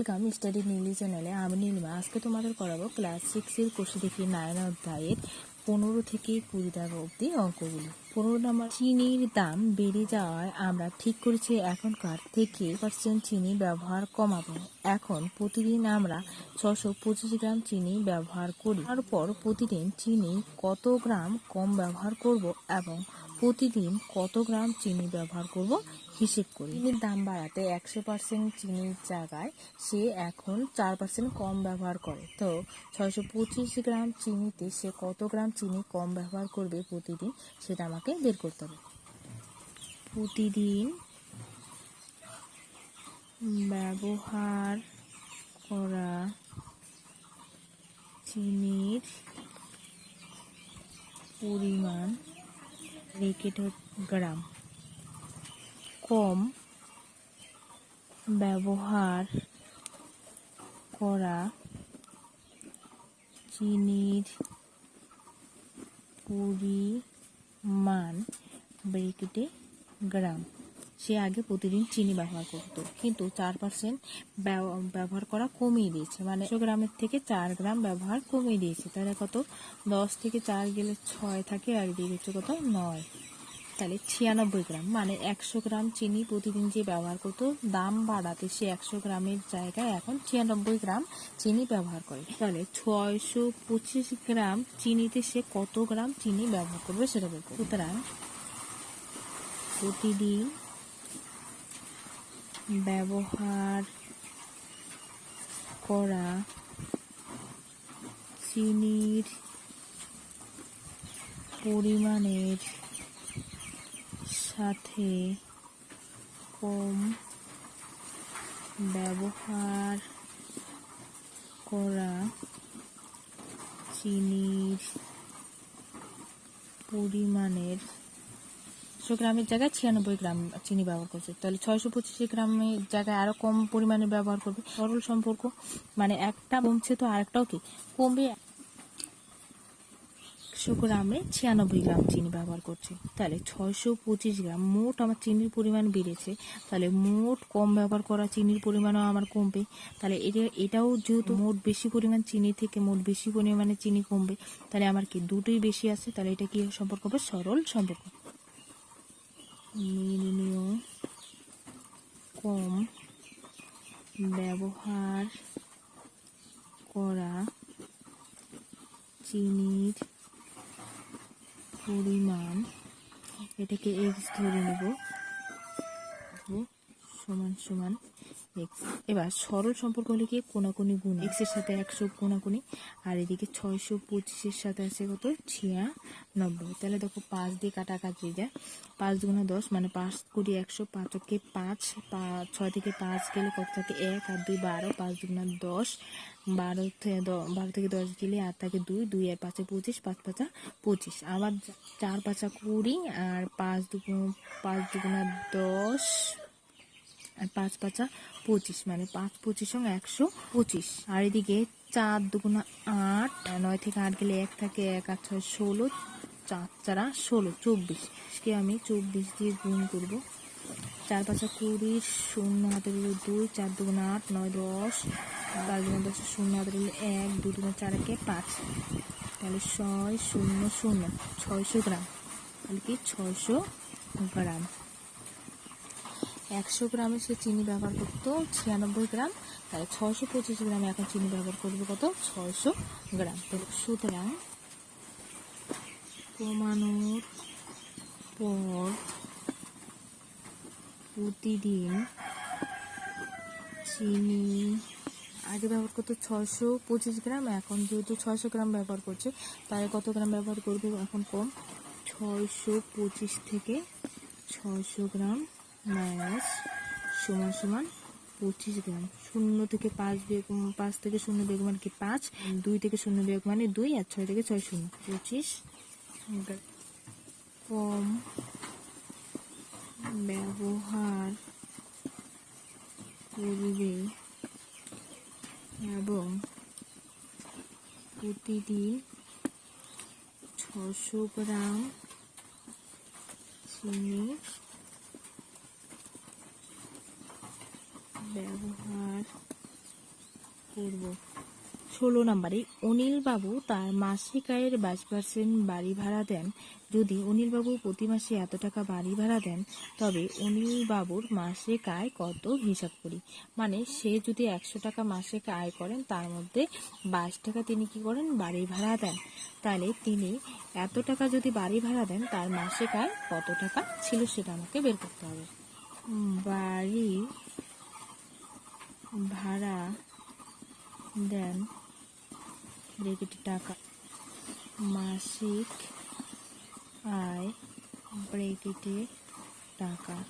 Welcome study Neeli চ্যানেলে আমি নীলিমা। আজকে তোমাদের করাবো ক্লাস সিক্সের কোর্সে দেখি নাইন অধ্যায়ের পনেরো থেকে কুড়ি টাকা অবধি অঙ্কগুলি। পনেরো নম্বর, চিনির দাম বেড়ে যাওয়ায় আমরা ঠিক করেছি এখনকার থেকে পার্সেন্ট চিনি ব্যবহার কমাবো। এখন প্রতিদিন আমরা ছশো পঁচিশ গ্রাম চিনি ব্যবহার করি। তারপর প্রতিদিন চিনি কত গ্রাম কম ব্যবহার করব এবং প্রতিদিন কত গ্রাম চিনি ব্যবহার করব হিসেব করি। চিনির দাম বাড়াতে একশো পার্সেন্ট চিনির জায়গায় সে এখন চার পার্সেন্ট কম ব্যবহার করে। তো ছয়শো পঁচিশ গ্রাম চিনিতে সে কত গ্রাম চিনি কম ব্যবহার করবে প্রতিদিন সেটা আমাকে বের করতে হবে। প্রতিদিন ব্যবহার করা চিনির পরিমাণ গ্রাম। কম ব্যবহার করা চিনির পরিমাণ ব্রেকেটে গ্রাম। সে আগে প্রতিদিন চিনি ব্যবহার করতো, কিন্তু চার পার্সেন্ট ব্যবহার করা কমিয়ে দিয়েছে। মানে একশো গ্রামের থেকে চার গ্রাম ব্যবহার কমিয়ে দিয়েছে। তাহলে কত? দশ থেকে চার গেলে ছয় থাকে, আর দিয়ে কত? নয়। তাহলে ছিয়ানব্বই গ্রাম মানে একশো গ্রাম চিনি প্রতিদিন যে ব্যবহার করতো, দাম বাড়াতে সে একশো গ্রামের জায়গায় এখন ছিয়ানব্বই গ্রাম চিনি ব্যবহার করে। তাহলে ছয়শো পঁচিশ গ্রাম চিনিতে সে কত গ্রাম চিনি ব্যবহার করবে সেটা বের সুতরাং প্রতিদিন ব্যবহার করা চিনির পরিমাণের সাথে কম ব্যবহার করা চিনির পরিমাণের একশো গ্রামের জায়গায় ছিয়ানব্বই গ্রাম চিনি ব্যবহার করছে। তাহলে ছয়শো পঁচিশ গ্রামের জায়গায় আরও কম পরিমাণে ব্যবহার করবে। সরল সম্পর্ক মানে একটা কমছে তো আরেকটাও কি? কমবে একশো গ্রামে ছিয়ানব্বই গ্রাম চিনি ব্যবহার করছি। তাহলে ছয়শো পঁচিশ গ্রাম মোট আমার চিনির পরিমাণ বেড়েছে। তাহলে মোট কম ব্যবহার করা চিনির পরিমাণও আমার কমবে। তাহলে এটা, এটাও যেহেতু মোট বেশি পরিমাণ চিনি থেকে মোট বেশি পরিমাণে চিনি কমবে, তাহলে আমার কি দুটোই বেশি আছে? তাহলে এটা কি সম্পর্ক হবে? সরল সম্পর্ক। কম ব্যবহার করা চিনির পরিমাণ এটাকে এক্স ধরে নেব। সমান সমান। এক্স এবার সরল সম্পর্ক হলে কি কোনাকুনি গুণ এক্সের সাথে একশো কোনাকুনি, আর এদিকে ছয়শো পঁচিশের সাথে আছে কত? ছিয়ানব্বই। তাহলে দেখো পাঁচ দিয়ে কাটাকাটি যায় পাঁচ দুগুণা দশ মানে পাঁচ কুড়ি একশো পাঁচকে পাঁচ ছয় থেকে পাঁচ গেলে কত থাকে? এক, আর দুই বারো, পাঁচ দুগুণা দশ। বারো থেকে বারো থেকে দশ গেলে আর থাকে দুই দুই আর পাঁচে পঁচিশ, পাঁচ পাঁচা পঁচিশ। আবার চার পাঁচা কুড়ি, আর পাঁচ দুগুণ, পাঁচ দুগুণা দশ আর পাঁচ পাঁচা পঁচিশ মানে পাঁচ পঁচিশ সঙ্গে একশো পঁচিশ। আর এদিকে চার দুগুণা আট, নয় থেকে আট গেলে এক থাকে এক আর ছয়, ষোলো, চার, চারা ষোলো, চব্বিশ। কে আমি চব্বিশ দিয়ে গুণ করব। চার পাঁচা কুড়ি, শূন্য হাতে রইল দুই, চার দুগুণা আট, নয়, দশ। পাঁচ দুগুণা দশ, শূন্য হাতে রইল এক, দুই দুগুণা চার একে পাঁচ। তাহলে ছয়, শূন্য শূন্য, ছয়শো গ্রাম। তাহলে কি ছয়শো গ্রাম? একশো গ্রামে সে চিনি ব্যবহার করতো, ছিয়ানব্বই গ্রাম, তাহলে ছয়শো পঁচিশ গ্রামে এখন চিনি ব্যবহার করবে কত? ছয়শো গ্রাম। তো সুতরাং কমানোর পর প্রতিদিন চিনি আগে ব্যবহার করতো ছয়শো পঁচিশ গ্রাম, এখন যেহেতু ছয়শো গ্রাম ব্যবহার করছে, তাহলে কত গ্রাম ব্যবহার করবে? এখন কম, ছয়শো পঁচিশ থেকে ছয়শো গ্রাম মাইনাস সমান সমান পঁচিশ গ্রাম শূন্য থেকে পাঁচ বিয়োগ পাঁচ থেকে শূন্য বিয়োগ মানে কি? পাঁচ দুই থেকে শূন্য বিয়োগ মানে দুই আর ছয় থেকে ছয় শূন্য। পঁচিশ কম ব্যবহার করবে এবং প্রতিদিন ছশো গ্রাম চিনি ব্যবহার করব। ষোলো নম্বরে অনিল বাবু তার মাসিক আয়ের বাইশ পার্সেন্ট বাড়ি ভাড়া দেন। যদি অনিল বাবু প্রতি মাসে এত টাকা বাড়ি ভাড়া দেন, তবে অনিল বাবুর মাসিক আয় কত হিসাব করি? মানে সে যদি একশো টাকা মাসিক আয় করেন, তার মধ্যে বাইশ টাকা তিনি কি করেন? বাড়ি ভাড়া দেন। তাহলে তিনি এত টাকা যদি বাড়ি ভাড়া দেন, তার মাসিক আয় কত টাকা ছিল সেটা আমাকে বের করতে হবে। বাড়ি ভাড়া দেন ব্রেকেটে টাকা। মাসিক আয় ব্রেকেটে টাকা।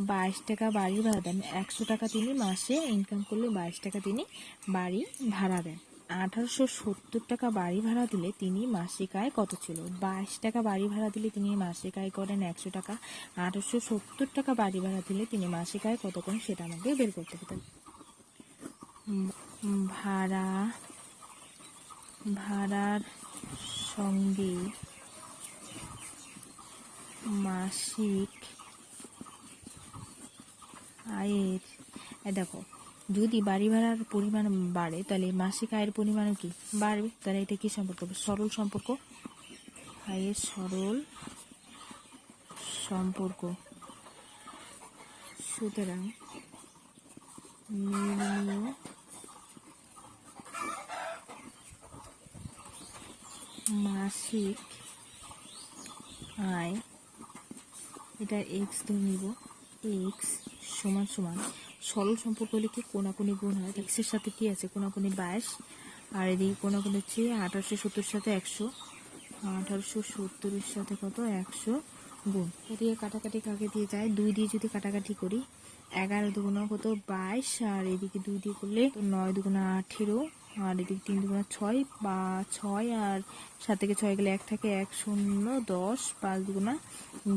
বাইশ টাকা বাড়ি ভাড়া দেন। একশো টাকা তিনি মাসে ইনকাম করলে বাইশ টাকা তিনি বাড়ি ভাড়া দেন। আঠারোশো সত্তর টাকা বাড়ি ভাড়া দিলে তিনি মাসিক আয় কত ছিল? বাইশ টাকা বাড়ি ভাড়া দিলে তিনি মাসিক আয় করেন একশো টাকা। আঠারোশো সত্তর টাকা বাড়ি ভাড়া দিলে তিনি মাসিক আয় কত করেন সেটা আমাকে বের করতে উম, ভাড়া, ভাড়ার সঙ্গে মাসিক আয়ের দেখো, যদি বাড়ি ভাড়ার পরিমাণ বাড়ে, তাহলে মাসিক আয়ের পরিমাণও কি? বাড়বে। তাহলে এটা কি সম্পর্ক? সরল সম্পর্ক? আয়ের সরল সম্পর্ক। সুতরাং নির্ণয় মাসিক আয়, এটা এক্স ধরে নিব এক্স সমান সমান, সরল সম্পর্ক হলে কি কোনাকুনি গুণ হয়? এক্সের সাথে কি আছে? কোনাকুনি বাইশ, আর এদিকে কোনাকুনি হচ্ছে আঠারোশো সত্তর সাথে একশো, আঠারোশো সত্তরের সাথে কত? একশো গুণ। এদিকে কাটাকাটি কাকে দিয়ে যায়? দুই দিয়ে যদি কাটাকাটি করি এগারো দুগুণা কত? বাইশ। আর এদিকে দুই দিয়ে করলে তো নয় দুগুণা আঠেরো। আর এদিকে তিন দুগুণা ছয়, বা ছয়। আর সাত থেকে ছয় গেলে এক থাকে এক শূন্য দশ, পাঁচ দুগুণা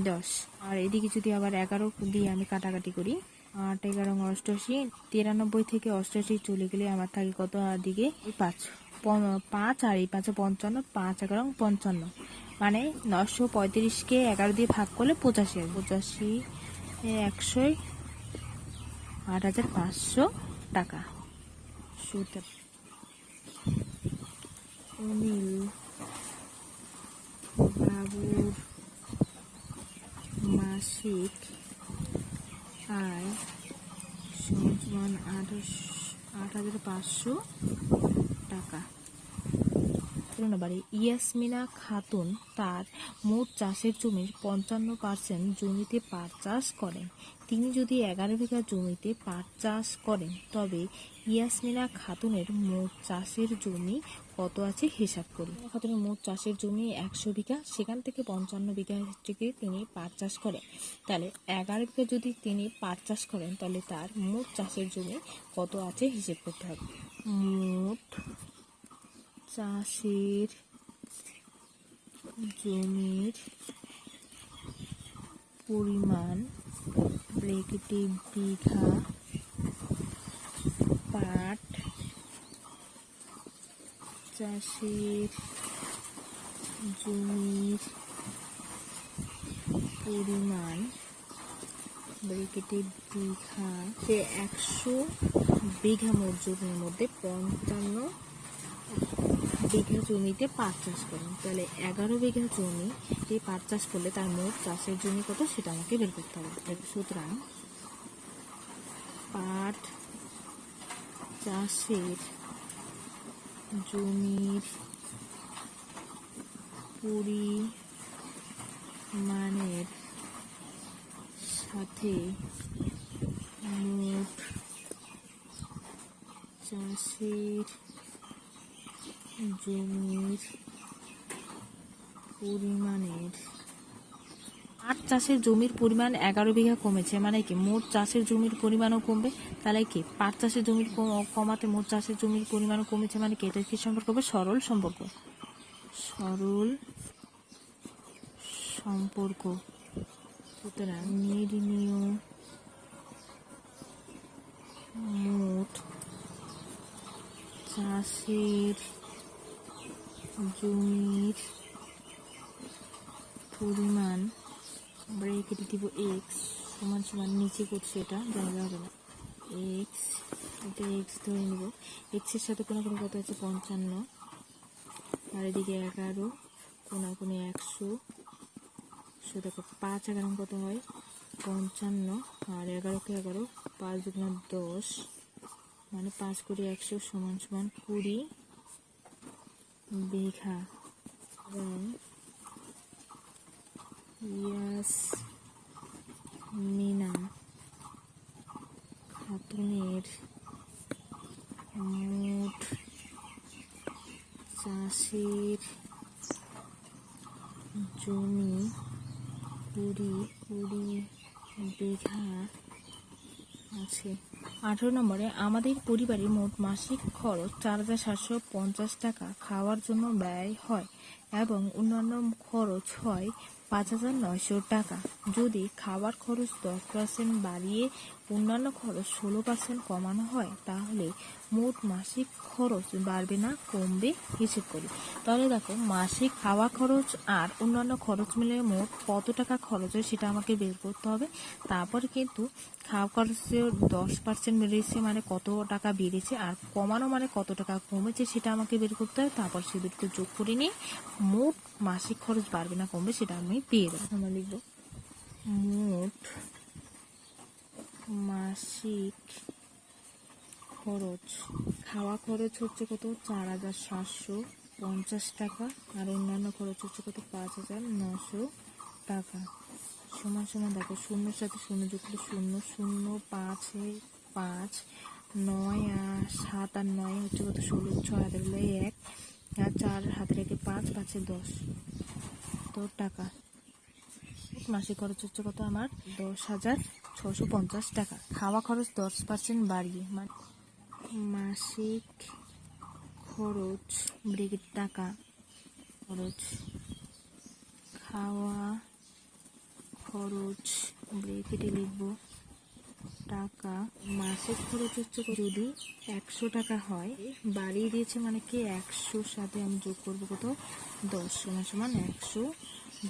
দশ। আর এদিকে যদি আবার এগারো দিয়ে আমি কাটাকাটি করি, আট, এগারো অষ্টআশি তিরানব্বই থেকে অষ্টআশি চলে গেলে আমার থাকে কত? দিকে পাঁচ। পাঁচ আর এই পাঁচে পঞ্চান্ন, পাঁচ, এগারো, পঞ্চান্ন। মানে নশো পঁয়ত্রিশকে এগারো দিয়ে ভাগ করলে পঁচাশি পঁচাশি একশোই আট হাজার পাঁচশো টাকা। সুতা অনিল বাবুর মাসিক আয় সমান আট হাজার পাঁচশো টাকা। তিন ইয়াসমিনা খাতুন তার মোট চাষের জমির পঞ্চান্ন পার্সেন্ট জমিতে পাট চাষ করেন। তিনি যদি এগারো বিঘা জমিতে পাট চাষ করেন, তবে ইয়াসমিনা খাতুনের মোট চাষের জমি কত আছে হিসাব করি। খাতুনের মোট চাষের জমি একশো বিঘা, সেখান থেকে পঞ্চান্ন বিঘা থেকে তিনি পাট চাষ করেন। তাহলে এগারো বিঘা যদি তিনি পাট চাষ করেন, তাহলে তার মোট চাষের জমি কত আছে হিসেব করতে হবে। মোট চাষের জমির পরিমাণ ব্রেকেটে বিঘা পাট চাষের জমির পরিমাণ বিঘা একশো বিঘা মোট জমির মধ্যে পঞ্চান্ন বিঘা জমিতে পাট চাষ করেন। তাহলে এগারো বিঘা জমি এই পাট চাষ করলে তার মোট চাষের জমি কত সেটা আমাকে বের করতে হবে। সুতরাং পাট চাষের জমির পরিমাণের সাথে মোট চাষের জমির পরিমাণের পাট চাষের জমির পরিমাণ এগারো বিঘা কমেছে। মানে কি, মোট চাষের জমির পরিমাণও কমবে, তাহলে কি, পাট চাষের জমির কমাতে মোট চাষের জমির পরিমাণও কমেছে মানে কি, এটা কি সম্পর্ক হবে সরল সম্পর্ক। সরল সম্পর্ক। সুতরাং নির্ণীয় মোট চাষের জমির পরিমাণ আমরা ব্রেকেটে দিব এক্স সমান সমান নিচে করছে এটা জায়গা হবে না। এক্স এটা এক্স ধরে নিব। এক্সের সাথে কোনো কোনো কত আছে? পঞ্চান্ন। আর এদিকে এগারো কোনা কোনে একশো। সো দেখো পাঁচ এগারো কত হয়? পঞ্চান্ন। আর এগারোকে এগারো, পাঁচ দুগুণ দশ। মানে পাঁচ কুড়ি একশো সমান সমান কুড়ি। বিঘা এবং ইয়াস মিনা খাতুনের মোট চাষের জমি কুড়ি কুড়ি বিঘা আছে। আঠেরো নম্বরে, আমাদের পরিবারে মোট মাসিক খরচ চার হাজার সাতশো পঞ্চাশ টাকা খাওয়ার জন্য ব্যয় হয় এবং অন্যান্য খরচ হয় পাঁচ হাজার নয়শো টাকা। যদি খাওয়ার খরচ দশ পার্সেন্ট বাড়িয়ে অন্যান্য খরচ ষোলো পার্সেন্ট কমানো হয় তাহলে মোট মাসিক খরচ বাড়বে না কমবে হিসেব করি। তাহলে দেখো মাসিক খাওয়া খরচ আর অন্যান্য খরচ মিলে মোট কত টাকা খরচ হয় সেটা আমাকে বের করতে হবে। তারপর কিন্তু খাওয়া খরচের দশ পার্সেন্ট বেড়েছে মানে কত টাকা বেড়েছে আর কমানো মানে কত টাকা কমেছে সেটা আমাকে বের করতে হবে। তারপর সে দুটো যোগ করে নিয়ে মোট মাসিক খরচ বাড়বে না কমবে সেটা আমি পেয়ে দেবো আমরা লিখব মোট মাসিক খরচ। খাওয়া খরচ হচ্ছে কত? চার হাজার সাতশো পঞ্চাশ টাকা আর অন্যান্য খরচ হচ্ছে কত? পাঁচ হাজার নশো টাকা। সমান সমান দেখো, শূন্যের সাথে শূন্য করলে শূন্য শূন্য পাঁচে পাঁচ, নয় আর সাত আর নয় হচ্ছে কত? ষোলো, ছয় হাতের এক আর চার হাতে রেখে পাঁচ, পাঁচে দশ। তো টাকা। মাসিক খরচ হচ্ছে কত? আমার দশ হাজার ছশো পঞ্চাশ টাকা। খাওয়া খরচ দশ পার্সেন্ট বাড়িয়ে। মাসিক খরচ ব্রিগেড টাকা খরচ। খাওয়া খরচ ব্রেকেটে লিখব। টাকা। মাসিক খরচ হচ্ছে যদি একশো টাকা হয়, বাড়িয়ে দিয়েছে মানে কি একশোর সাথে আমি যোগ করব কত? দশ সমান সমান একশো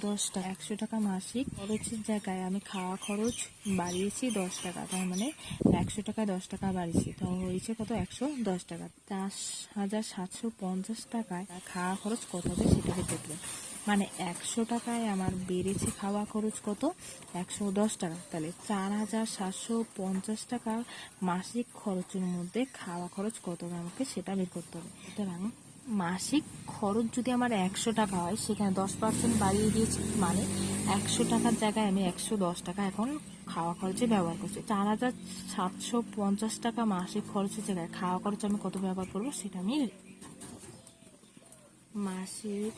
দশ টাকা একশো টাকা মাসিক। খরচের জায়গায় আমি খাওয়া খরচ বাড়িয়েছি দশ টাকা, তার মানে একশো টাকা, দশ টাকা বাড়িয়েছি। তো হয়েছে কত? একশো দশ টাকা। চার হাজার সাতশো পঞ্চাশ টাকায় খাওয়া খরচ কত হবে সেটাকে দেখলাম মানে একশো টাকায় আমার বেড়েছে খাওয়া খরচ কত? একশো দশ টাকা। তাহলে চার হাজার সাতশো পঞ্চাশ টাকা মাসিক খরচের মধ্যে খাওয়া খরচ কত আমাকে সেটা বের করতে হবে। সুতরাং মাসিক খরচ যদি আমার একশো টাকা হয়, সেখানে দশ পার্সেন্ট বাড়িয়ে দিয়েছি মানে একশো টাকার জায়গায় আমি একশো দশ টাকা এখন খাওয়া খরচে ব্যবহার করছি। চার হাজার সাতশো পঞ্চাশ টাকা মাসিক খরচের জায়গায় খাওয়া খরচ আমি কত ব্যবহার করব সেটা আমি মাসিক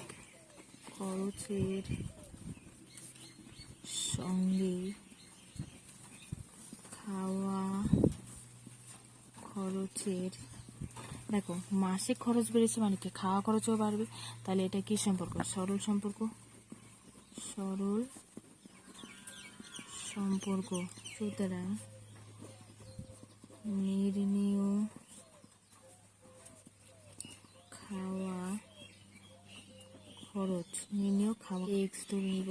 খরচের সঙ্গে খাওয়া খরচের দেখো, মাসিক খরচ বেড়েছে মানে কি? খাওয়া খরচও বাড়বে। তাহলে এটা কি সম্পর্ক? সরল সম্পর্ক? সরল সম্পর্ক। সুতরাং নির্ণীয় খাওয়া খরচ, নির্ণয় খাওয়া এক্স ধরে নিব।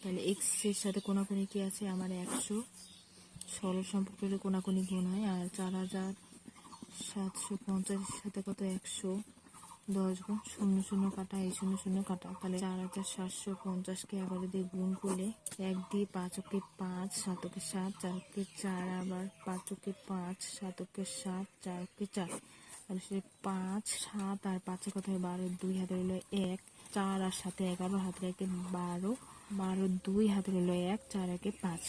তাহলে এক্সের সাথে কোনাকুনি কি আছে? আমার একশো। সরল সম্পর্ক হলে কোনাকুনি গুণ হয় আর চার হাজার সাতশো পঞ্চাশের সাথে কত? একশো দশ গুণ শূন্য শূন্য কাটা, এই শূন্য শূন্য কাটা। তাহলে চার হাজার সাতশো পঞ্চাশকে এগারো দিয়ে গুণ করলে এক দিয়ে পাঁচকে পাঁচ সাতকে সাত, চার চারকে চার, আবার পাঁচ পাঁচকে পাঁচ সাতকে সাত, চার চারকে চার। তাহলে সে পাঁচ, সাত আর পাঁচে কত হয় বারো, দুই হাতে হলো এক, চার আর সাথে এগারো হাতে একে বারো বারো দুই হাতে হলো এক, চার একে পাঁচ।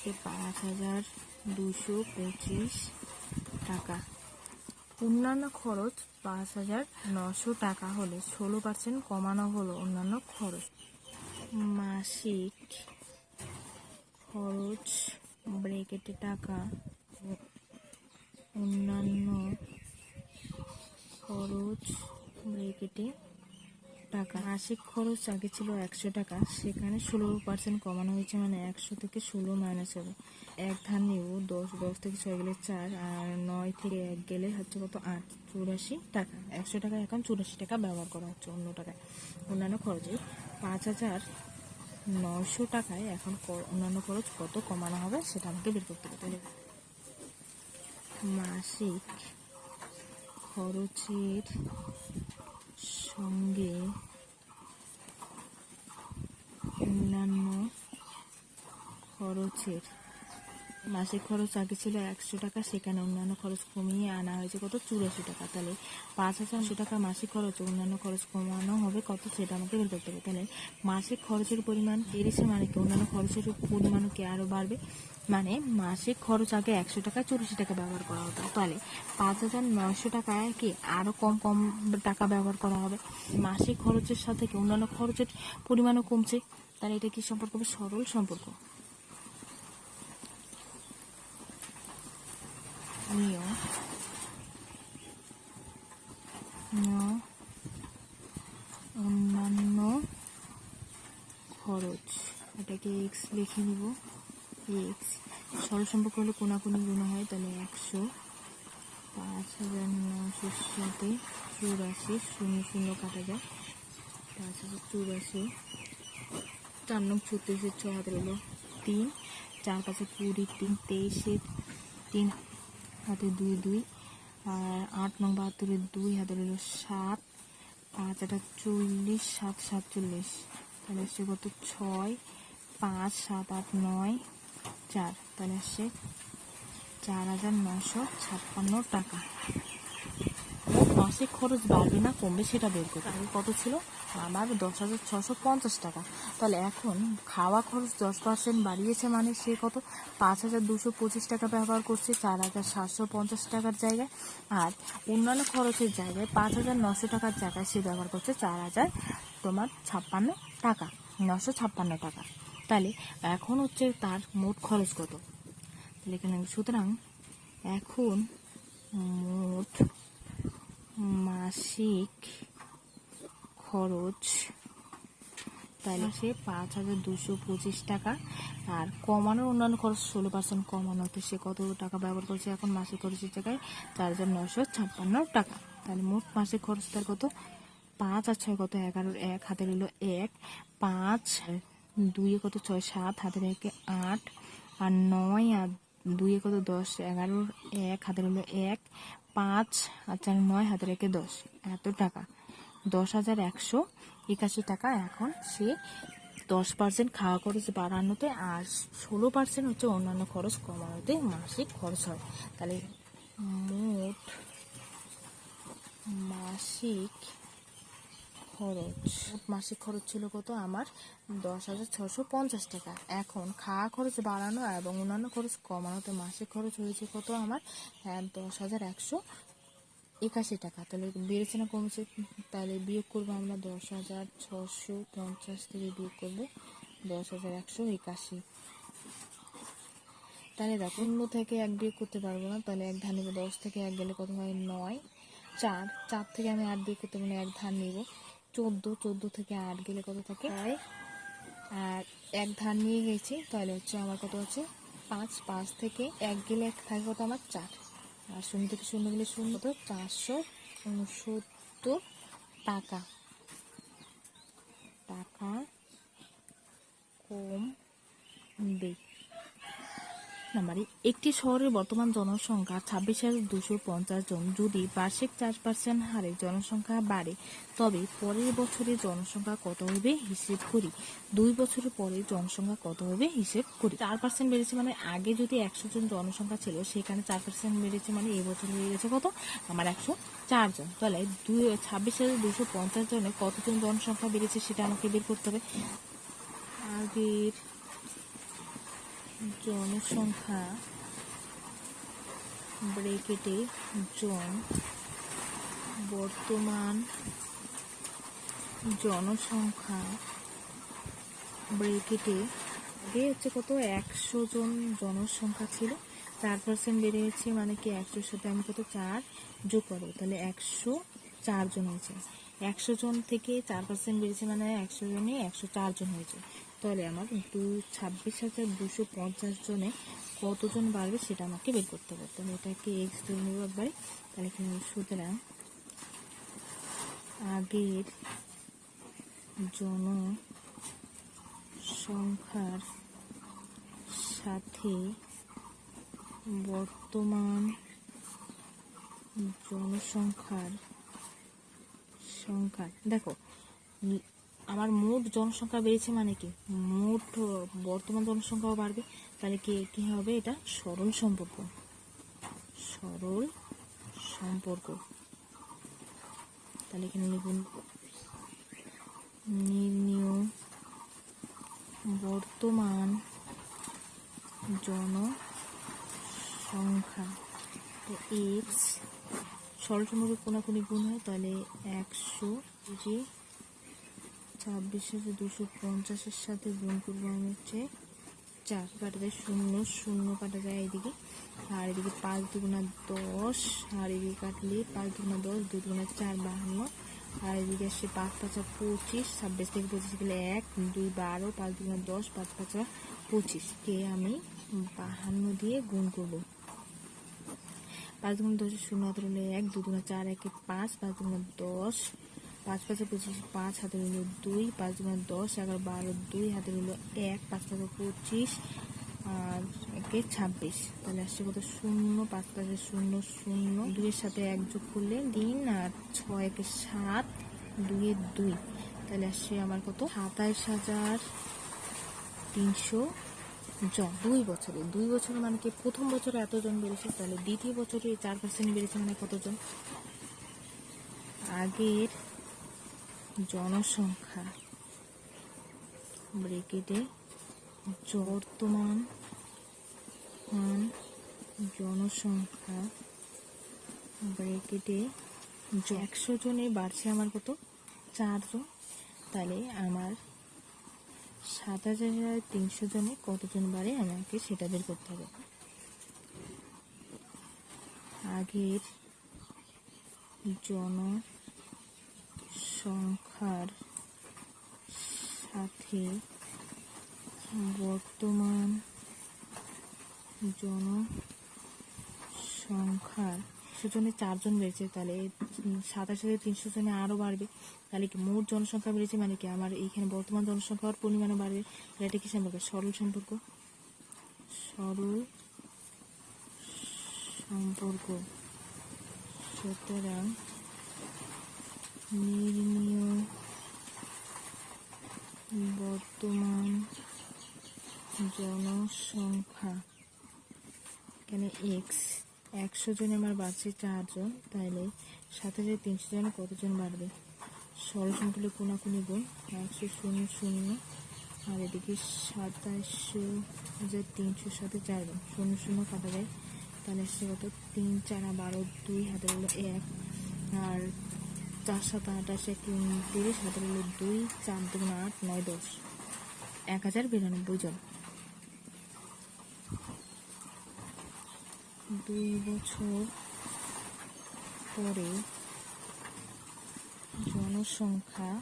সে পাঁচ হাজার দুশো পঁচিশ টাকা। অন্যান্য খরচ পাঁচ হাজার নশো টাকা হলে ষোলো পার্সেন্ট কমানো হলো অন্যান্য খরচ। মাসিক খরচ ব্রেকেটে টাকা। অন্যান্য খরচ ব্রেকেটে টাকা। মাসিক খরচ আগে ছিল একশো টাকা। সেখানে ষোলো পার্সেন্ট কমানো হয়েছে মানে একশো থেকে ষোলো মাইনাস হবে। এক ধান নেব, দশ দশ থেকে ছয় গেলে চার, আর নয় থেকে এক গেলে হচ্ছে কত? আট, চুরাশি টাকা। একশো টাকা এখন চুরাশি টাকা ব্যবহার করা হচ্ছে অন্য টাকায়। অন্যান্য খরচে পাঁচ হাজার নশো টাকায় এখন অন্যান্য খরচ কত কমানো হবে সেটা আমাকে বের করতে হবে। মাসিক খরচের সঙ্গে অন্যান্য খরচের মাসিক খরচ আগে ছিল একশো টাকা, সেখানে অন্যান্য খরচ কমিয়ে আনা হয়েছে কত? চুরাশি টাকা। তাহলে পাঁচ হাজার আশি টাকা মাসিক খরচ, অন্যান্য খরচ কমানো হবে কত? সেটা আমাকে বের করতে হবে। তাহলে মাসিক খরচের পরিমাণ বেড়েছে মানে কি? অন্যান্য খরচের পরিমাণও কি আরও বাড়বে? মানে মাসিক খরচ আগে একশো টাকা, চুরাশি টাকা ব্যবহার করা হতো। তাহলে পাঁচ হাজার নয়শো টাকায় কি আরও কম কম টাকা ব্যবহার করা হবে? মাসিক খরচের সাথে কি অন্যান্য খরচের পরিমাণও কমছে? তাহলে এটা কি সম্পর্ক হবে? সরল সম্পর্ক। নিয় অন্যান্য খরচ এটাকে এক্স লিখে নিব এক্স সরল সম্পর্ক হলে কোনাকুনি গুণ হয় তাহলে একশো পাঁচ হাজার নশোর সাথে চুরাশি শূন্য শূন্য কাটা যায় পাঁচ হাজার চুরাশি চার নং ছত্রিশের ছ হাতে হলো তিন চার পাঁচে কুড়ি তিন তেইশের তিন হাতে দুই দুই, আর আট নং বাহাত্তরের দুই, হাতে রইল সাত, পাঁচ আটা চল্লিশ, সাত সাতচল্লিশ তাহলে আসছে কত? ছয়, পাঁচ, সাত, আট, নয়, চার। তাহলে আসছে চার হাজার নশো ছাপ্পান্ন টাকা। মাসিক খরচ বাড়বে না, কমবে সেটা বের করতে আগে কত ছিল? আমার দশ হাজার ছশো পঞ্চাশ টাকা। তাহলে এখন খাওয়া খরচ দশ পার্সেন্ট বাড়িয়েছে মানে সে কত? পাঁচ হাজার দুশো পঁচিশ টাকা ব্যবহার করছে, চার হাজার সাতশো পঞ্চাশ টাকার জায়গায়। আর অন্যান্য খরচের জায়গায় পাঁচ হাজার নশো টাকার জায়গায় সে ব্যবহার করছে চার হাজার তোমার ছাপ্পান্ন টাকা, নশো ছাপ্পান্ন টাকা। তাহলে এখন হচ্ছে তার মোট খরচ কত? তাহলে এখানে সুতরাং এখন মোট মাসিক খরচ, তাহলে সে পাঁচ হাজার দুশো পঁচিশ টাকা। আর কমানোর অন্যান্য খরচ ষোলো পার্সেন্ট কমানো, তো সে কত টাকা ব্যবহার করছে এখন মাসিক খরচের জায়গায় চার হাজার নশো ছাপ্পান্ন টাকা। তাহলে মোট মাসিক খরচ তার কত? পাঁচ আর ছয় কত? এগারোর এক হাতে রইল এক। পাঁচ দুই কত? ছয়, সাত। হাতের একে আট। আর নয় আর দুই কত? দশ। এগারোর এক, হাতের হলো এক। পাঁচ চার নয় হাতে একে দশ। এত টাকা। দশ হাজার একশো একাশি টাকা। এখন সে দশ পার্সেন্ট খাওয়া খরচ বাড়ানোতে আর ষোলো পার্সেন্ট হচ্ছে অন্যান্য খরচ কমানোতে মাসিক খরচ হয়। তাহলে মোট মাসিক খরচ। মাসিক খরচ ছিল কত? আমার দশ হাজার ছশো পঞ্চাশ টাকা। এখন খাওয়া খরচ বাড়ানো এবং অন্যান্য খরচ কমানোতে মাসিক খরচ হয়েছে কত? আমার হ্যাঁ, দশ হাজার একশো একাশি টাকা। তাহলে বেড়েছে না কমেছে? তাহলে বিয়োগ করব আমরা দশ হাজার ছশো পঞ্চাশ থেকে বিয়োগ করব দশ হাজার একশো একাশি। তাহলে দেখো অন্য থেকে এক বিয়োগ করতে পারব না। তাহলে এক ধান নেব দশ থেকে এক গেলে কত হয়? নয়। চার। চার থেকে আমি আট বিয়োগ করতে পারব না এক ধান নেব। চোদ্দ চোদ্দ থেকে আট গেলে কত থাকে? আর এক ধান নিয়ে গেছি তাহলে হচ্ছে আমার কত হচ্ছে পাঁচ পাঁচ থেকে এক গেলে এক থাকে কত আমার? চার। আর শূন্য থেকে শূন্য গেলে শূন্য তো চারশো উনসত্তর টাকা। টাকা কম কমবে নাম্বারে, একটি শহরের বর্তমান জনসংখ্যা ছাব্বিশ হাজার দুশো পঞ্চাশ জন। যদি বার্ষিক চার পার্সেন্ট হারে জনসংখ্যা বাড়ে, তবে পরের বছরে জনসংখ্যা কত হবে হিসেব করি। দুই বছরের পরে জনসংখ্যা কত হবে হিসেব করি। চার পার্সেন্ট বেড়েছে মানে আগে যদি একশো জন জনসংখ্যা ছিল, সেখানে চার পার্সেন্ট বেড়েছে মানে এবছর হয়ে গেছে কত? আমার একশো চারজন তাহলে দুই, ছাব্বিশ হাজার দুশো পঞ্চাশ জনে কতজন জনসংখ্যা বেড়েছে সেটা আমাকে বের করতে হবে। আগের জনসংখ্যা ব্রেকেটে জন, বর্তমান জনসংখ্যা ব্রেকেটে আগে হচ্ছে কত? একশো জন জনসংখ্যা ছিল। চার পার্সেন্ট বেড়েছে মানে কি একশোর সাথে আমি কত? চার যোগ করব। তাহলে একশো চার জন হয়েছে। একশো জন থেকে চার পার্সেন্ট বেড়েছে মানে একশো জনে একশো চার জন হয়েছে। তাহলে আমার দু ছাব্বিশ হাজার দুশো পঞ্চাশ জনে কতজন বাড়বে সেটা আমাকে বের করতে হবে। তাহলে এটাকে এক্স ধরে নেব একবারে। তাহলে এখানে সুতরাং আগের জনসংখ্যার সাথে বর্তমান জনসংখ্যার সংখ্যা। দেখো আমার মোট জনসংখ্যা বেড়েছে মানে কি? মোট বর্তমান জনসংখ্যাও বাড়বে। তাহলে কি কি হবে এটা? সরল সম্পর্ক। সরল সম্পর্ক। তাহলে এখানে লিখুন, নির্ণীয় বর্তমান জনসংখ্যা। তো এক্স সরল সম্পর্কে কোনাকুনি গুণ হয়, তাহলে একশো যে ছাব্বিশ হাজার দুশো পঞ্চাশের সাথে গুণ করব আমি হচ্ছে চার কাটা যায় শূন্য শূন্য কাটা যায় এইদিকে আর এদিকে পাঁচ দুগুণা দশ, আর এদিকে কাটলে পাঁচ দুগুণা দশ, দুই দুগুণা চার বাহান্ন। আর এদিকে আসছে পাঁচ পাঁচা পঁচিশ, ছাব্বিশ থেকে পঁচিশ গেলে এক, দুই বারো, পাঁচ দুগুণা দশ, পাঁচ পাঁচা পঁচিশ। কে আমি? বাহান্ন দিয়ে গুণ করব। পাঁচ দুগুণ দশ শূন্য হাতে এক দু দুগুণা চার একে পাঁচ পাঁচ দুগুণা দশ পাঁচ পাঁচে পঁচিশ, পাঁচ হাতে হলো দুই, পাঁচ দুগুণা দশ, এগারো, বারো, দুই, হাতে হলো এক, পাঁচ পাঁচে পঁচিশ, আর একে ছাব্বিশ। তাহলে আসছে কত? শূন্য, পাঁচ পাঁচে শূন্য শূন্য। দুইয়ের সাথে এক যোগ করলে তিন, আর ছয় একে সাত দুইয়ের দুই। তাহলে আসছে আমার কত? সাতাইশ হাজার তিনশো জন। দুই বছরে দুই বছরে মানে কি? প্রথম বছরে এতজন বেড়েছে, তাহলে দ্বিতীয় বছরে চার পার্সেন্ট বেড়েছে মানে কতজন? আগের জনসংখ্যা। ব্রেকেটে বর্তমান জনসংখ্যা। ব্রেকেটে একশো জনে বাড়ছে আমার কত? চারজন তাহলে আমার সাত হাজার তিনশো জনে কতজন বাড়ে? আমাকে সেটা বের করতে হবে। আগের জনসংখ্যার সাথে বর্তমান জনসংখ্যার জনে চারজন বেড়েছে, তাহলে সাতাশ হাজার তিনশো জনে আরও বাড়বে। তাহলে কি মোট জনসংখ্যা বেড়েছে মানে কি আমার এইখানে বর্তমান জনসংখ্যার পরিমাণও বাড়বে? এটা কি সম্পর্ক? সরল সম্পর্ক? সরল সম্পর্ক। সুতরাং নির্ণীয় বর্তমান জনসংখ্যা। এখানে এক্স একশো জন আমার বাড়ছে চারজন তাহলে সাত হাজার তিনশো জন কতজন বাড়বে? সরল সংখ্যাগুলো কোনাকুনি গুণ, একশো শূন্য শূন্য, আর এদিকে সাতাশশো হাজার তিনশোর সাথে চার গুণ শূন্য শূন্য কাটা যায়। তাহলে আসছে কত? তিন চার বারো দুই, হাতে হলো এক, আর চার সাত আঠাশ এক তিরিশ হাতে হলো দুই চার দুগুণ আট, নয় দশ। এক হাজার বিরানব্বই জন। দুই বছর পরে জনসংখ্যা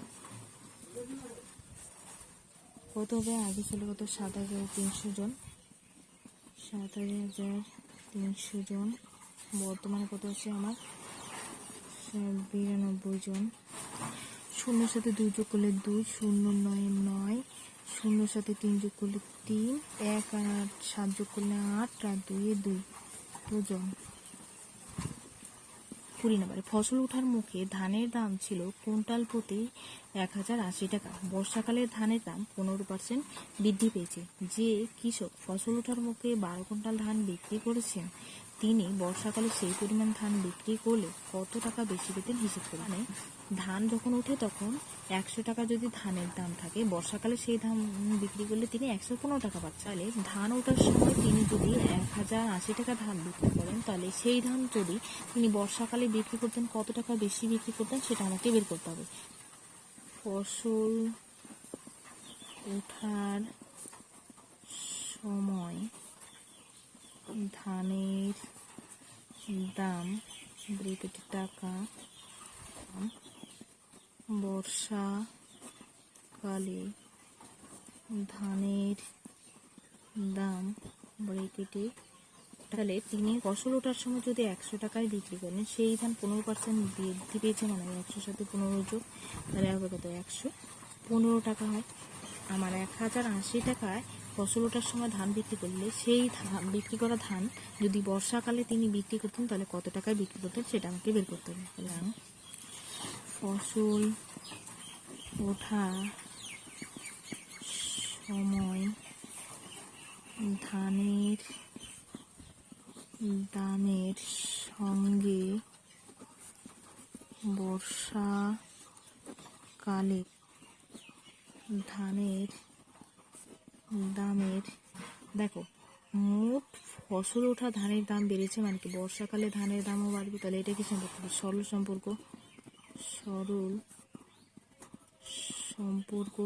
কত হবে? আগে ছিল কত? সাত হাজার তিনশো জন। সাত হাজার তিনশো জন। বর্তমানে কত আছে আমার? বিরানব্বই জন। শূন্যর সাথে দুই যোগ করলে দুই, শূন্য নয় নয়। শূন্যর সাথে তিন যোগ করলে তিন, এক আর সাত যোগ করলে আট, আর দুইয়ে দুই ওজন কুড়ি নাম্বারে, ফসল ওঠার মুখে ধানের দাম ছিল কুইন্টাল প্রতি এক হাজার আশি টাকা। বর্ষাকালে ধানের দাম পনেরো পার্সেন্ট বৃদ্ধি পেয়েছে। যে কৃষক ফসল ওঠার মুখে বারো কুইন্টাল ধান বিক্রি করেছেন তিনি বর্ষাকালে সেই পরিমাণ ধান বিক্রি করলে কত টাকা বেশি পেতেন হিসেব করে? মানে ধান যখন ওঠে তখন একশো টাকা যদি ধানের দাম থাকে, বর্ষাকালে সেই ধান বিক্রি করলে তিনি একশো পনেরো টাকা পাচ্ছেন। তাহলে ধান ওঠার সময় তিনি যদি এক হাজার আশি টাকা ধান বিক্রি করেন, তাহলে সেই ধান যদি তিনি বর্ষাকালে বিক্রি করতেন, কত টাকা বেশি বিক্রি করতেন সেটা আমাকে বের করতে হবে। ফসল ওঠার সময় ধানের দাম ব্রেকেটে টাকা বর্ষাকালে ধানের দাম ব্রেকেটে তাহলে তিনি ফসল ওঠার সময় যদি একশো টাকায় বিক্রি করেন, সেই ধান পনেরো পার্সেন্ট বৃদ্ধি পেয়েছে মানে একশোর সাথে পনেরো যোগ, তাহলে হবে কত? একশো পনেরো টাকা হয়। আমার এক হাজার আশি টাকায় ফসল ওঠার সময় ধান বিক্রি করলে সেই ধান বিক্রি করা ধান যদি বর্ষাকালে তিনি বিক্রি করতেন তাহলে কত টাকায় বিক্রি করতেন সেটা আমাকে বের করতে হবে। ফসল ওঠা সময় ধানের দামের সঙ্গে বর্ষাকালে ধানের দামের। দেখো, মোট ফসল ওঠা ধানের দাম বেড়েছে মানে কি? বর্ষাকালে ধানের দামও বাড়বে, তাহলে এটা কি সম্পর্ক? সরল সম্পর্ক। সরল সম্পর্ক।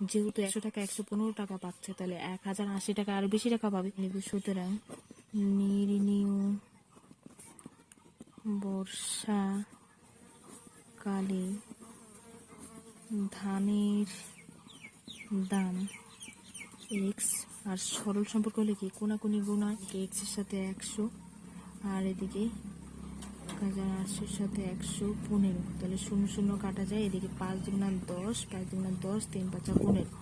যেহেতু একশো টাকা, একশো পনেরো টাকা পাচ্ছে, তাহলে এক হাজার আশি টাকা আরও বেশি টাকা পাবে। সুতরাং নির্ণীয় বর্ষাকালে ধানের দাম এক্স আর সরল সম্পর্ক হলে কি? কোনাকুনি গুণা এক্সের সাথে একশো, আর এদিকে হাজার আটশোর সাথে একশো পনেরো। তাহলে শূন্য শূন্য কাটা যায়, এদিকে পাঁচ দুগুণা দশ, পাঁচ দুগুণা দশ, তিন পাঁচা পনেরো।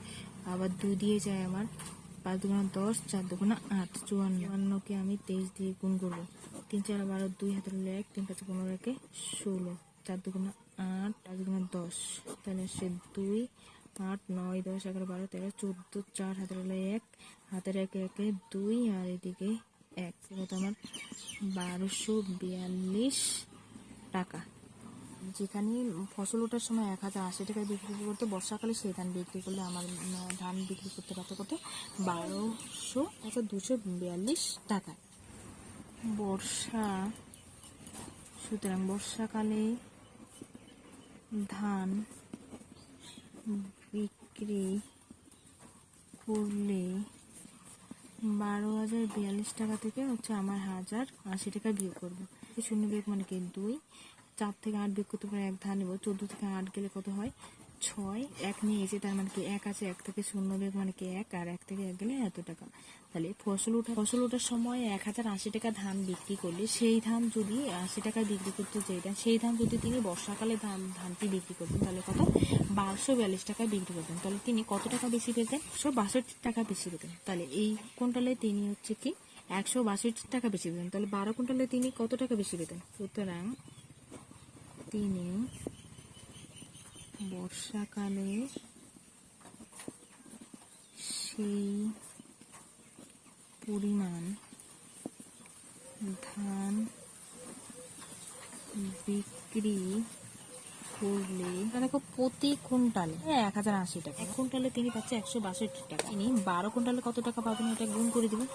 আবার দুই দিয়ে যায় আমার পাঁচ দুগুণা দশ, চার দুগুণা আট। চুয়ান্ন চুয়ান্নকে আমি তেইশ দিয়ে গুণ করব। তিন চার বারো, দুই হাতে হলো এক, তিন পাঁচা পনেরো একে ষোলো। চার দুগুণা আট, পাঁচ দুগুণা দশ। তাহলে সে দুই আট, নয়, দশ, এগারো, বারো, তেরো, চোদ্দ, চার হাতের হলো এক, হাতের একে একে দুই আর এদিকে এক। কত আমার বারোশো বিয়াল্লিশ টাকা। যেখানে ফসল ওঠার সময় এক হাজার আশি টাকায় বিক্রি করতে, বর্ষাকালে সেই ধান বিক্রি করলে আমার ধান বিক্রি করতে পারতো কত বারোশো একশো দুশো বিয়াল্লিশ টাকা। বর্ষা, সুতরাং বর্ষাকালে ধান বিক্রি করলে বারো হাজার বিয়াল্লিশ টাকা থেকে হচ্ছে আমার হাজার আশি টাকা বিয়োগ করব। শূন্য বিয়োগ মানে কি? দুই। চার থেকে আট বিয়োগ করতে পারে এক ধার নেব। চোদ্দ থেকে আট গেলে কত হয়? ছয়, এক নিয়ে এসে তার মানে কি এক আছে, এক থেকে শূন্য বিয়োগ মানে কি এক, আর এক থেকে এক গেলে এত টাকা। তাহলে ফসল ওঠা, ফসল ওঠার সময় এক হাজার আশি টাকা ধান বিক্রি করলে সেই ধান যদি আশি টাকায় বিক্রি করতে যেটা সেই ধান যদি তিনি বর্ষাকালে ধান, ধানটি বিক্রি করতেন, তাহলে কত? বারোশো বিয়াল্লিশ টাকায় বিক্রি করতেন। তাহলে তিনি কত টাকা বেশি পেতেন? একশো বাষট্টি টাকা বেশি পেতেন। তাহলে এই কুইন্টালে তিনি হচ্ছে কি একশো বাষট্টি টাকা বেশি পেতেন। তাহলে বারো কুইন্টালে তিনি কত টাকা বেশি পেতেন? সুতরাং তিনি বর্ষাকালে সেই পরিমাণ ধান বিক্রি করলে দেখো প্রতি কুইন্টালে এক হাজার আশি টাকা। এক কুইন্টালে তিনি পাচ্ছে একশো বাষট্টি টাকা। তিনি বারো কুইন্টালে কত টাকা পাবেন এটা গুণ করে দেবেন?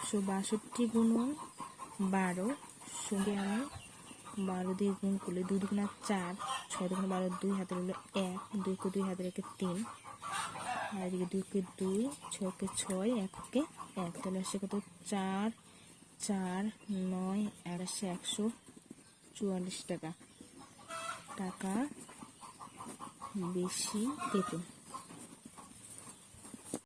একশো বাষট্টি গুণ বারো সঙ্গে আমি বারো দিয়ে গুণ করলে দুই দুগুণা চার, ছয় দুগুণা বারো দুই, হাতের হলো এক দুইকে দুই, হাতের একে তিন। আর এদিকে দুইকে দুই ছয়কে ছয় এককে এক। তাহলে আসছে কত? চার চার, নয়, আর আসছে একশো চুয়াল্লিশ টাকা। টাকা বেশি পেত।